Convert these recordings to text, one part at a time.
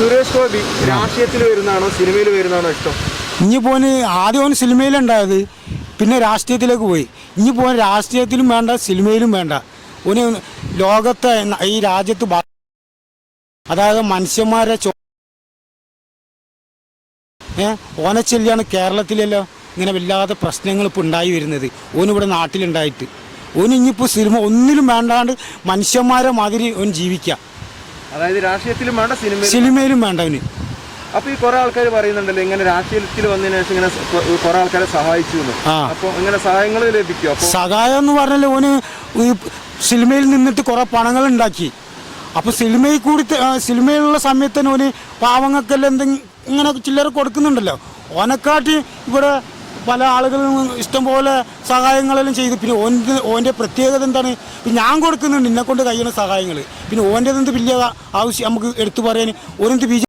സുരേഷ് ഗോപി രാഷ്ട്രീയത്തിൽ വരുന്നതാണോ? സിനിമയിൽ വരുന്നതാണോ ഇഷ്ടം? ഇനി പോന് ആദ്യം ഓന് സിനിമയിലുണ്ടായത് പിന്നെ രാഷ്ട്രീയത്തിലേക്ക് പോയി. ഇനി പോൻ രാഷ്ട്രീയത്തിലും വേണ്ട സിനിമയിലും വേണ്ട. ഓന് ലോകത്തെ ഈ രാജ്യത്ത് അതായത് മനുഷ്യന്മാരെ ചോ ഏ? ഓനെ ചെല്ലിയാണ് കേരളത്തിലല്ലോ ഇങ്ങനെ വല്ലാതെ പ്രശ്നങ്ങൾ ഇപ്പോൾ ഉണ്ടായി വരുന്നത്. ഓനിവിടെ നാട്ടിലുണ്ടായിട്ട്. ഓന് ഇനിയിപ്പോൾ സിനിമ ഒന്നിലും വേണ്ടാണ്ട് മനുഷ്യന്മാരെ മാതിരി ഓൻ ജീവിക്കുക അതായത് രാഷ്ട്രീയത്തിലും വേണ്ട സിനിമ സിനിമയിലും വേണ്ട അവന്. അപ്പൊ ഈ കുറെ ആൾക്കാർ പറയുന്നുണ്ടല്ലോ ഇങ്ങനെ രാഷ്ട്രീയത്തിൽ വന്നതിന് ശേഷം ഇങ്ങനെ കുറെ ആൾക്കാരെ സഹായിച്ചു എന്ന്. അപ്പൊ ഇങ്ങനെ സഹായങ്ങൾ ലഭിക്കും? സഹായം എന്ന് പറഞ്ഞാൽ ഓന് സിനിമയിൽ നിന്നിട്ട് കുറെ പണങ്ങൾ ഉണ്ടാക്കി. അപ്പൊ സിനിമയിൽ കൂടി സിനിമയിലുള്ള സമയത്ത് ഓന് പാവങ്ങൾക്കെല്ലാം എന്തെങ്കിലും ഇങ്ങനെ ചില്ലറ കൊടുക്കുന്നുണ്ടല്ലോ. ഓനെക്കാട്ടി ഇവിടെ പല ആളുകളും ഇഷ്ടംപോലെ സഹായങ്ങളെല്ലാം ചെയ്തു. പിന്നെ ഓന്റെ ഓന്റെ പ്രത്യേകത എന്താണ്? ഇപ്പം ഞാൻ കൊടുക്കുന്നുണ്ട് എന്നെ കൊണ്ട് കഴിയുന്ന സഹായങ്ങൾ. പിന്നെ ഓന്റെ എന്ത് വലിയ ആവശ്യം നമുക്ക് എടുത്തു പറയാൻ? ഓരെന്ത് ബി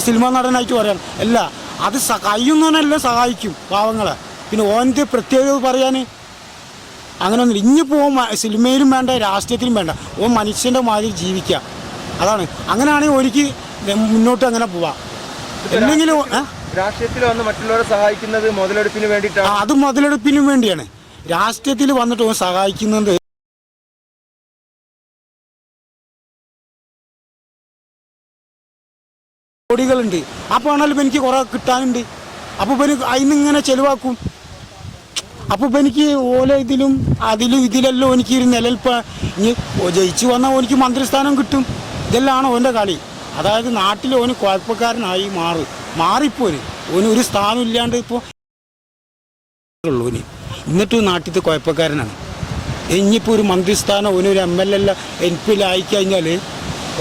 സിനിമ നടനായിട്ട് പറയാൻ? അല്ല അത് കഴിയുന്നവനെല്ലാം സഹായിക്കും പാവങ്ങളെ. പിന്നെ ഓന്റെ പ്രത്യേകത പറയാൻ? അങ്ങനെയൊന്നുമില്ല ഇനിയിപ്പോൾ ഓൻ മ- സിനിമയിലും വേണ്ട രാഷ്ട്രീയത്തിലും വേണ്ട. ഓൻ മനുഷ്യന്റെ മാതിരി ജീവിക്കുക. അതാണ്. അങ്ങനെയാണെങ്കിൽ ഒരിക്കൽ മുന്നോട്ട് അങ്ങനെ പോവാം. എന്തെങ്കിലും? രാഷ്ട്രീയത്തിൽ വന്ന് മറ്റുള്ളവരെ സഹായിക്കുന്നത് മുതലെടുപ്പിന് വേണ്ടിയിട്ടാണ്. അത് മുതലെടുപ്പിനും വേണ്ടിയാണ്. രാഷ്ട്രീയത്തിൽ വന്നിട്ട് സഹായിക്കുന്നത് കോടികളുണ്ട്. ആ പണമെല്ലാം എനിക്ക് കുറേ കിട്ടാനുണ്ട്. അപ്പോൾ ഇപ്പം അതിന് ഇങ്ങനെ ചെലവാക്കും. അപ്പോൾ ഇപ്പം എനിക്ക് ഓല ഇതിലും അതിലും ഇതിലെല്ലാം എനിക്ക് ഒരു നിലനിൽപ്പ. ജയിച്ചു വന്നാൽ എനിക്ക് മന്ത്രിസ്ഥാനം കിട്ടും. ഇതെല്ലാം ഓന്റെ കളി. അതായത് നാട്ടിൽ ഓന് കുഴപ്പക്കാരനായി മാറി മാറിപ്പോര്. ഓന് ഒരു സ്ഥാനം ഇല്ലാണ്ട് ഇപ്പോൾ ഉള്ളൂന് എന്നിട്ടും നാട്ടിലത്തെ കുഴപ്പക്കാരനാണ്. ഇനിയിപ്പോൾ ഒരു മന്ത്രിസ്ഥാനം ഒരു M L L M P ആയിക്കഴിഞ്ഞാൽ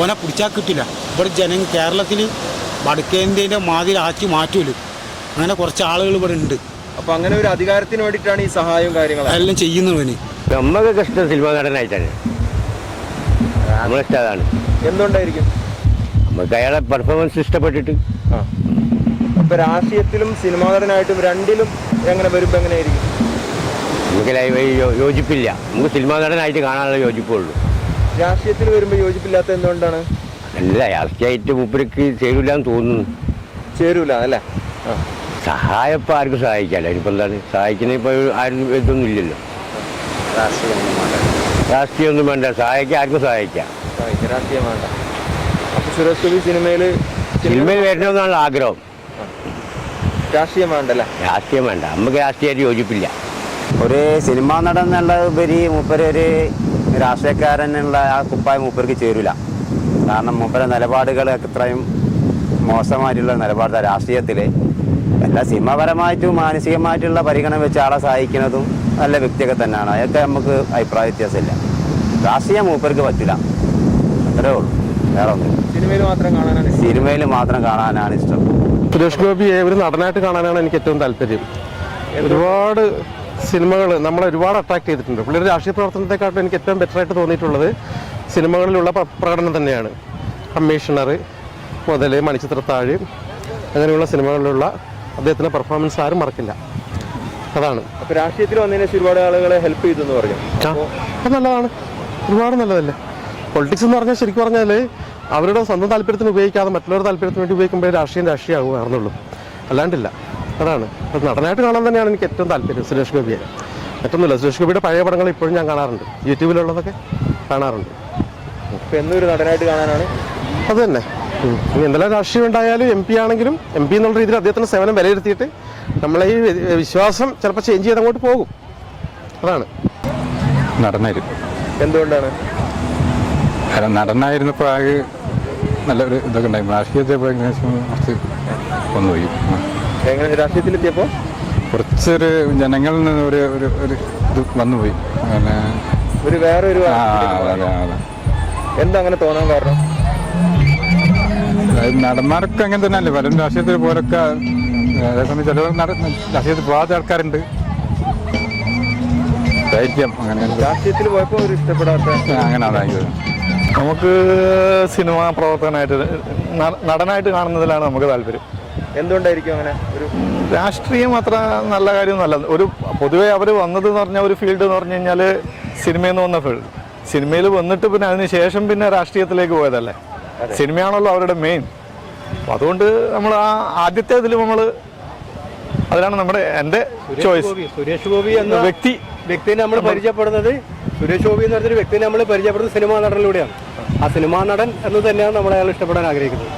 ഓനെ പിടിച്ചാൽ കിട്ടില്ല. ഇവിടെ ജനങ്ങൾ കേരളത്തിൽ വടക്കേന്ത്യന്റെ മാതിരി ആക്കി മാറ്റുമല്ലോ അങ്ങനെ കുറച്ച് ആളുകൾ ഇവിടെ ഉണ്ട്. അപ്പൊ അങ്ങനെ ഒരു അധികാരത്തിന് വേണ്ടിയിട്ടാണ് ഈ സഹായവും കാര്യങ്ങളും? എല്ലാം ചെയ്യുന്നവന് നമ്മൾ കൃഷ്ണ സിനിമ നടനായിട്ടാണ്. എന്തുകൊണ്ടായിരിക്കും? നമുക്ക് അയാളെ പെർഫോമൻസ് ഇഷ്ടപ്പെട്ടിട്ട്. അപ്പൊ രാഷ്ട്രീയത്തിലും സിനിമാ നടനായിട്ടും രണ്ടിലും എങ്ങനെ വരുമ്പോ എങ്ങനെയായിരിക്കും? നമുക്ക് യോജിപ്പില്ല. നമുക്ക് സിനിമാ നടനായിട്ട് കാണാനുള്ള യോജിപ്പുള്ളൂ. രാഷ്ട്രീയത്തിൽ വരുമ്പോ യോജിപ്പില്ലാത്ത എന്തുകൊണ്ടാണ്? അല്ല രാഷ്ട്രീയമായിട്ട് മൂപ്പർക്ക് ചേരൂല എന്ന് തോന്നുന്നു. ചേരൂല അല്ലേ? സഹായം ഇപ്പം ആർക്കും സഹായിക്കാമല്ലോ ഇനിയിപ്പോൾ എന്താണ്? സഹായിക്കുന്ന ഇപ്പോൾ ആരും ഇതൊന്നും ഇല്ലല്ലോ. രാഷ്ട്രീയം ഒന്നും വേണ്ട. സഹായിക്കാൻ ആർക്കും സഹായിക്കാം. രാഷ്ട്രീയം വേണ്ട. സുരേഷ് ഗോപി സിനിമയിൽ സിനിമയിൽ വരണമെന്നാണ് ആഗ്രഹം. രാഷ്ട്രീയം വേണ്ടല്ലേ? രാഷ്ട്രീയം വേണ്ട. നമുക്ക് രാഷ്ട്രീയമായിട്ട് യോജിപ്പില്ല. ഒരു സിനിമാ നടൻ എന്നുള്ള ഉപരി മൂപ്പര് ഒരു രാഷ്ട്രീയക്കാരനുള്ള ആ കുപ്പായ മൂപ്പർക്ക് ചേരില്ല കാരണം മൂപ്പരെ നിലപാടുകൾ അത്രയും മോശമായിട്ടുള്ള നിലപാടാണ് രാഷ്ട്രീയത്തിൽ എല്ലാ സിനിമാപരമായിട്ടും മാനസികമായിട്ടുള്ള പരിഗണന വെച്ച് ആളെ സഹായിക്കുന്നതും നല്ല വ്യക്തിയൊക്കെ തന്നെയാണ്. അതൊക്കെ നമുക്ക് അഭിപ്രായ വ്യത്യാസമില്ല. രാഷ്ട്രീയം മൂപ്പർക്ക് പറ്റില്ല. അത്രേ ഉള്ളൂ. വേറെ ഒന്നും സിനിമയിൽ മാത്രം കാണാനാണ് ഇഷ്ടം. സിനിമയിൽ മാത്രം കാണാനാണ് ഇഷ്ടം. സുരേഷ് ഗോപി ഒരു നടനായിട്ട് കാണാനാണ് എനിക്ക് ഏറ്റവും താല്പര്യം. ഒരുപാട് സിനിമകൾ നമ്മളെ ഒരുപാട് അട്രാക്ട് ചെയ്തിട്ടുണ്ട്. പുള്ളിയുടെ രാഷ്ട്രീയ പ്രവർത്തനത്തെക്കാട്ടും എനിക്ക് ഏറ്റവും ബെറ്റർ ആയിട്ട് തോന്നിയിട്ടുള്ളത് സിനിമകളിലുള്ള പ്രകടനം തന്നെയാണ്. കമ്മീഷണർ മുതൽ മണിച്ചിത്രത്താഴ് അങ്ങനെയുള്ള സിനിമകളിലുള്ള അദ്ദേഹത്തിന്റെ പെർഫോമൻസ് ആരും മറക്കില്ല. അതാണ്. അപ്പോൾ രാഷ്ട്രീയത്തിൽ വന്നതിന് ഒരുപാട് ആളുകളെ ഹെൽപ്പ് ചെയ്തു എന്ന് പറഞ്ഞു. അത് നല്ലതാണ്. ഒരുപാട് നല്ലതല്ലേ? പൊളിറ്റിക്സ് എന്ന് പറഞ്ഞാൽ ശരിക്കും പറഞ്ഞാൽ അവരുടെ സ്വന്തം താല്പര്യത്തിന് ഉപയോഗിക്കാതെ മറ്റുള്ളവരുടെ താല്പര്യത്തിന് വേണ്ടി ഉപയോഗിക്കുമ്പോൾ രാഷ്ട്രീയം രാഷ്ട്രീയമാകുമായിരുന്നുള്ളൂ അല്ലാണ്ടില്ല. അതാണ്. അത് നടനായിട്ട് കാണാൻ തന്നെയാണ് എനിക്ക് ഏറ്റവും താല്പര്യം സുരേഷ് ഗോപിയെ. മറ്റൊന്നുമില്ല. സുരേഷ് ഗോപിയുടെ പഴയ പടങ്ങൾ ഇപ്പോഴും ഞാൻ കാണാറുണ്ട്. യൂട്യൂബിലുള്ളതൊക്കെ കാണാറുണ്ട്. എന്നൊരു നടനായിട്ട് കാണാനാണ്. അത് തന്നെ. ഇനി എന്തെല്ലാം രാഷ്ട്രീയം ഉണ്ടായാലും എം പി ആണെങ്കിലും എം പി എന്നുള്ള രീതിയിൽ അദ്ദേഹത്തിന്റെ സേവനം വിലയിരുത്തിയിട്ട് നമ്മളെ ഈ വിശ്വാസം ചിലപ്പോൾ ചേഞ്ച് ചെയ്ത് അങ്ങോട്ട് പോകും. അതാണ്. നടനായിരുന്നു എന്തുകൊണ്ടാണ്? കാരണം നടനായിരുന്നപ്പോൾ ആകെ നല്ലൊരു ഇതൊക്കെ ഉണ്ടായി. രാഷ്ട്രീയത്തെ ഇപ്പോൾ ഏകദേശം കുറച്ച് വന്നുപോയി ഉം. എങ്ങനെ രാഷ്ട്രീയത്തിലെത്തിയപ്പോൾ കുറച്ചൊരു ജനങ്ങളിൽ നിന്ന് ഒരു ഒരു ഒരു ഇത് വന്നുപോയി. അങ്ങനെ ഒരു വേറെ ഒരു ആ അതെ അതെ. എന്താ അങ്ങനെ തോന്നാൻ കാരണം? അതായത് നടന്മാരൊക്കെ അങ്ങനെ തന്നെ അല്ലേ? പലരും രാഷ്ട്രീയത്തിൽ പോലൊക്കെ അതേസമയം ചിലവർ രാഷ്ട്രീയത്തിൽ പോകാത്ത ആൾക്കാരുണ്ട്. ദൈത്യം അങ്ങനെ. രാഷ്ട്രീയത്തിൽ പോയപ്പോൾ ഒരു ഇഷ്ടപ്പെടാത്ത അങ്ങനെ അതായത് നമുക്ക് സിനിമ പ്രവർത്തകനായിട്ട് നടനായിട്ട് കാണുന്നതിലാണ് നമുക്ക് താല്പര്യം. എന്തുകൊണ്ടായിരിക്കും അങ്ങനെ ഒരു രാഷ്ട്രീയം അത്ര നല്ല കാര്യമൊന്നുമല്ല ഒരു പൊതുവേ അവർ വന്നത് എന്ന് പറഞ്ഞ ഒരു ഫീൽഡ് എന്ന് പറഞ്ഞു കഴിഞ്ഞാൽ സിനിമയിൽ നിന്ന് വന്ന ഫീൽഡ് സിനിമയിൽ വന്നിട്ട് പിന്നെ അതിന് ശേഷം പിന്നെ രാഷ്ട്രീയത്തിലേക്ക് പോയതല്ലേ? സിനിമയാണല്ലോ അവരുടെ മെയിൻ അപ്പം അതുകൊണ്ട് നമ്മൾ ആ ആദ്യത്തെ ഇതിൽ നമ്മൾ അതിലാണ് നമ്മുടെ എന്റെ ചോയ്സ് സുരേഷ് ഗോപി എന്ന വ്യക്തി. വ്യക്തിയെ നമ്മൾ പരിചയപ്പെടുന്നത് സുരേഷ് ഗോപി എന്ന് പറഞ്ഞൊരു വ്യക്തിയെ നമ്മൾ പരിചയപ്പെടുന്നത് സിനിമാ നടനിലൂടെയാണ്. ആ സിനിമാ നടൻ എന്ന് തന്നെയാണ് നമ്മൾ അയാൾ ഇഷ്ടപ്പെടാൻ ആഗ്രഹിക്കുന്നത്.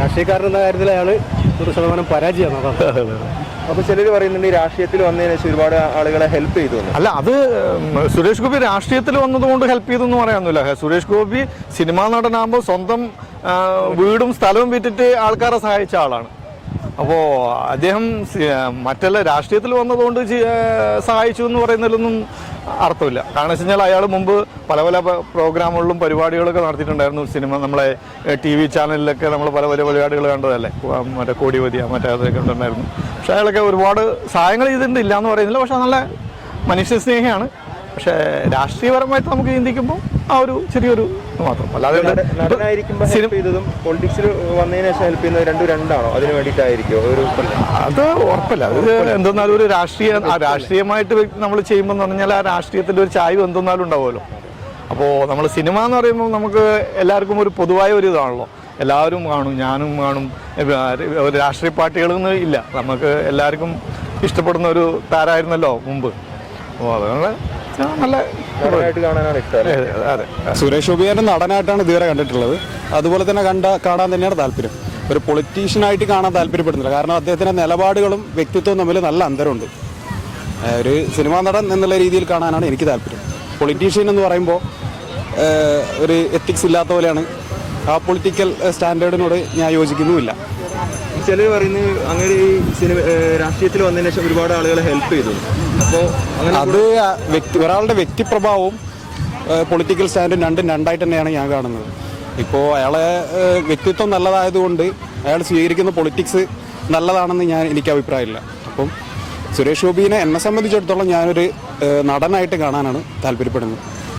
രാഷ്ട്രീയക്കാരൻ എന്ന കാര്യത്തിൽ അയാൾ നൂറ് ശതമാനം പരാജയമാണ്. അപ്പൊ ചിലർ പറയുന്നുണ്ട് ഈ രാഷ്ട്രീയത്തിൽ വന്നതിന് ശേഷം ഒരുപാട് ആളുകളെ ഹെൽപ്പ് ചെയ്തു എന്ന്. അല്ല അത് സുരേഷ് ഗോപി രാഷ്ട്രീയത്തിൽ വന്നതുകൊണ്ട് ഹെൽപ്പ് ചെയ്തെന്ന് പറയാനൊന്നുമില്ല. സുരേഷ് ഗോപി സിനിമാ നടനാകുമ്പോൾ സ്വന്തം വീടും സ്ഥലവും വിറ്റിട്ട് ആൾക്കാരെ സഹായിച്ച ആളാണ്. അപ്പോൾ അദ്ദേഹം മറ്റല്ല രാഷ്ട്രീയത്തിൽ വന്നതുകൊണ്ട് സഹായിച്ചു എന്ന് പറയുന്നതിലൊന്നും അർത്ഥമില്ല. കാരണം വെച്ച് കഴിഞ്ഞാൽ അയാൾ മുമ്പ് പല പല പ്രോഗ്രാമുകളിലും പരിപാടികളൊക്കെ നടത്തിയിട്ടുണ്ടായിരുന്നു. സിനിമ നമ്മളെ ടി വി ചാനലിലൊക്കെ നമ്മൾ പല പല പരിപാടികൾ കണ്ടതല്ലേ? മറ്റേ കോടിവതിയ മറ്റേ അതൊക്കെ ഉണ്ടായിരുന്നു പക്ഷേ അയാളൊക്കെ ഒരുപാട് സഹായങ്ങൾ ചെയ്തിട്ടുണ്ട് ഇല്ല എന്ന് പറയുന്നില്ല. പക്ഷെ നല്ല മനുഷ്യ സ്നേഹിയാണ്. പക്ഷേ രാഷ്ട്രീയപരമായിട്ട് നമുക്ക് ചിന്തിക്കുമ്പോൾ ആ ഒരു ചെറിയൊരു മാത്രം. അല്ലാതെ പൊളിറ്റിക്സിൽ വന്നതിന് ശേഷം ഹെൽപ്പ് ചെയ്യുന്നത് രണ്ടും രണ്ടാണോ? അതിന് വേണ്ടിയിട്ടായിരിക്കോ? ഒരു അത് ഉറപ്പല്ല. അത് എന്തെന്നാലും ഒരു രാഷ്ട്രീയ രാഷ്ട്രീയമായിട്ട് നമ്മൾ ചെയ്യുമ്പോൾ എന്ന് പറഞ്ഞാൽ ആ രാഷ്ട്രീയത്തിന്റെ ഒരു ചായ്വ് എന്തെന്നാലും ഉണ്ടാവുമല്ലോ. അപ്പോൾ നമ്മൾ സിനിമ എന്ന് പറയുമ്പോൾ നമുക്ക് എല്ലാവർക്കും ഒരു പൊതുവായ ഒരു ഇതാണല്ലോ. എല്ലാവരും കാണും ഞാനും കാണും. ഒരു രാഷ്ട്രീയ പാർട്ടികളൊന്നും ഇല്ല. നമുക്ക് എല്ലാവർക്കും ഇഷ്ടപ്പെടുന്ന ഒരു താരമായിരുന്നല്ലോ മുമ്പ്. അപ്പോൾ അതുകൊണ്ട് നല്ല അതെ സുരേഷ് ഗോപിയുടെ നടനായിട്ടാണ് ഇതുവരെ കണ്ടിട്ടുള്ളത്. അതുപോലെ തന്നെ കണ്ട കാണാൻ തന്നെയാണ് താല്പര്യം. ഒരു പൊളിറ്റീഷ്യനായിട്ട് കാണാൻ താല്പര്യപ്പെടുന്നില്ല. കാരണം അദ്ദേഹത്തിന്റെ നിലപാടുകളും വ്യക്തിത്വവും തമ്മിൽ നല്ല അന്തരമുണ്ട്. ഒരു സിനിമാ നടൻ എന്നുള്ള രീതിയിൽ കാണാനാണ് എനിക്ക് താല്പര്യം. പൊളിറ്റീഷ്യൻ എന്ന് പറയുമ്പോൾ ഒരു എത്തിക്സ് ഇല്ലാത്ത പോലെയാണ്. ആ പൊളിറ്റിക്കൽ സ്റ്റാൻഡേർഡിനോട് ഞാൻ യോജിക്കുന്നുമില്ല. ചിലർ പറയുന്നത് അങ്ങനെ ഈ സിനിമ രാഷ്ട്രീയത്തിൽ വന്നതിന് ശേഷം ഒരുപാട് ആളുകളെ ഹെൽപ്പ് ചെയ്തു. അപ്പോൾ അത് വ്യക്തി ഒരാളുടെ വ്യക്തിപ്രഭാവവും പൊളിറ്റിക്കൽ സ്റ്റാൻഡും രണ്ടും രണ്ടായിട്ട് തന്നെയാണ് ഞാൻ കാണുന്നത്. ഇപ്പോൾ അയാളെ വ്യക്തിത്വം നല്ലതായതുകൊണ്ട് അയാൾ സ്വീകരിക്കുന്ന പൊളിറ്റിക്സ് നല്ലതാണെന്ന് ഞാൻ എനിക്ക് അഭിപ്രായമില്ല. അപ്പം സുരേഷ് ഗോപിനെ എന്നെ സംബന്ധിച്ചിടത്തോളം ഞാനൊരു നടനായിട്ട് കാണാനാണ് താല്പര്യപ്പെടുന്നത്.